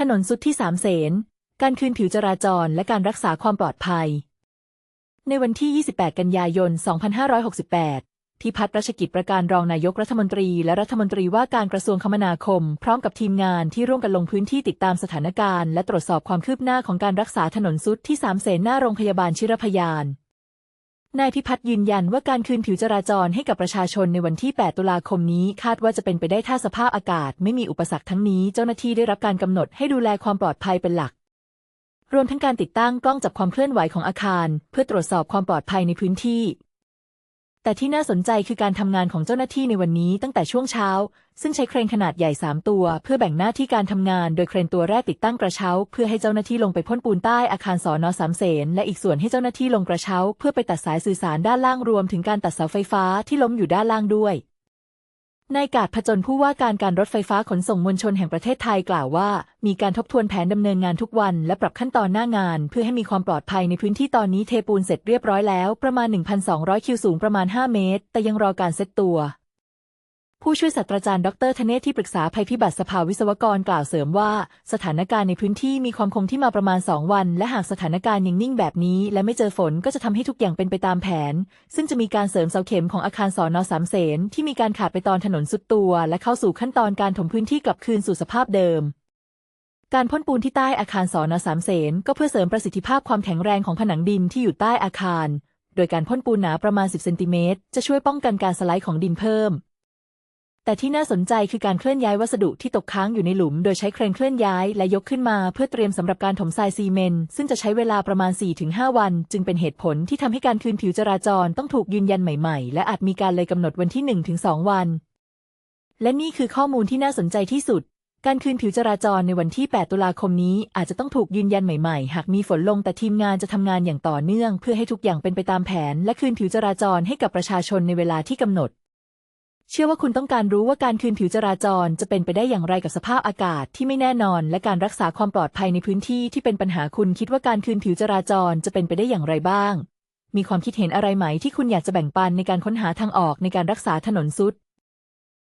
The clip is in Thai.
ถนนสุดที่สามเสน การคืนผิวจราจรและการรักษาความปลอดภัย ในวันที่ 28 กันยายน 2568 ที่พัฒรัชกิจประการรองนายกรัฐมนตรีและรัฐมนตรีว่าการกระทรวงคมนาคม พร้อมกับทีมงานที่ร่วมกันลงพื้นที่ติดตามสถานการณ์และตรวจสอบความคืบหน้าของการรักษาถนนสุดที่สามเสนหน้าโรงพยาบาลชิรพยาน นายพิพัฒน์ยืนยันว่าการคืนผิวจราจรให้กับประชาชนในวันที่ 8 ตุลาคมนี้ คาดว่าจะเป็นไปได้ถ้าสภาพอากาศ ไม่มีอุปสรรคทั้งนี้ เจ้าหน้าที่ได้รับการกำหนดให้ดูแลความปลอดภัยเป็นหลัก รวมทั้งการติดตั้งกล้องจับความเคลื่อนไหวของอาคาร เพื่อตรวจสอบความปลอดภัยในพื้นที่ แต่ที่น่าสนใจคือการทำงานของเจ้าหน้าที่ในวันนี้ตั้งแต่ช่วงเช้า ซึ่งใช้เครนขนาดใหญ่ 3 ตัว เพื่อแบ่งหน้าที่การทำงาน โดยเครนตัวแรกติดตั้งกระเช้า เพื่อให้เจ้าหน้าที่ลงไปพ่นปูนใต้อาคารสอนอสามเสนและอีกส่วนให้เจ้าหน้าที่ลงกระเช้า เพื่อไปตัดสายสื่อสารด้านล่างรวมถึงการตัดเสาไฟฟ้าที่ล้มอยู่ด้านล่างด้วย นายกาดผจญผู้ว่าการการรถไฟฟ้าขนส่งมวลชนแห่งประเทศไทยกล่าวว่า มีการทบทวนแผนดำเนินงานทุกวัน และปรับขั้นตอนหน้างาน เพื่อให้มีความปลอดภัยในพื้นที่ตอนนี้เทปูนเสร็จเรียบร้อยแล้ว ประมาณ 1,200 คิวสูงประมาณ 5 เมตร แต่ยังรอการเซตตัว ผู้ช่วยศาสตราจารย์ดรธเนศที่ปรึกษาภัยพิบัติสภาวิศวกรกล่าวเสริมว่า สถานการณ์ในพื้นที่มีความคงที่มาประมาณ 2 วัน และหากสถานการณ์ยังนิ่งแบบนี้ และไม่เจอฝนก็จะทำให้ทุกอย่างเป็นไปตามแผน ซึ่งจะมีการเสริมเสาเข็มของอาคารสอนอสามเสนที่มีการขาดไปตอนถนนสุดตัว และเข้าสู่ขั้นตอนการถมพื้นที่กลับคืนสู่สภาพเดิมการพ่นปูนที่ใต้อาคารสอนอสามเสนก็เพื่อเสริมประสิทธิภาพความแข็งแรงของผนังดินที่อยู่ใต้อาคาร โดยการพ่นปูนหนาประมาณ 10 เซนติเมตรจะช่วยป้องกันการสไลด์ของดินเพิ่ม แต่ที่น่าสนใจคือการเคลื่อนย้ายวัสดุที่ตกค้างอยู่ในหลุม โดยใช้เครนเคลื่อนย้ายและยกขึ้นมาเพื่อเตรียมสำหรับการถมทรายซีเมนต์ซึ่งจะใช้เวลาประมาณ 4-5 วัน จึงเป็นเหตุผลที่ทำให้การคืนผิวจราจรต้องถูกยืนยันใหม่ๆ และอาจมีการเลยกำหนดวันที่ 1-2 วัน และนี่คือข้อมูลที่น่าสนใจที่สุด การคืนผิวจราจรในวันที่ 8 ตุลาคมนี้ อาจจะต้องถูกยืนยันใหม่ๆ หากมีฝนลงแต่ทีมงานจะทำงานอย่างต่อเนื่อง เพื่อให้ทุกอย่างเป็นไปตามแผน และคืนผิวจราจรให้กับประชาชนในเวลาที่กำหนด เชื่อว่าคุณต้องการรู้ว่าการคืนผิวจราจรจะเป็นไปได้อย่างไรกับสภาพอากาศที่ไม่แน่นอน และการรักษาความปลอดภัยในพื้นที่ที่เป็นปัญหาคุณคิดว่าการคืนผิวจราจรจะเป็นไปได้อย่างไรบ้าง มีความคิดเห็นอะไรไหมที่คุณอยากจะแบ่งปันในการค้นหาทางออกในการรักษาถนนสุด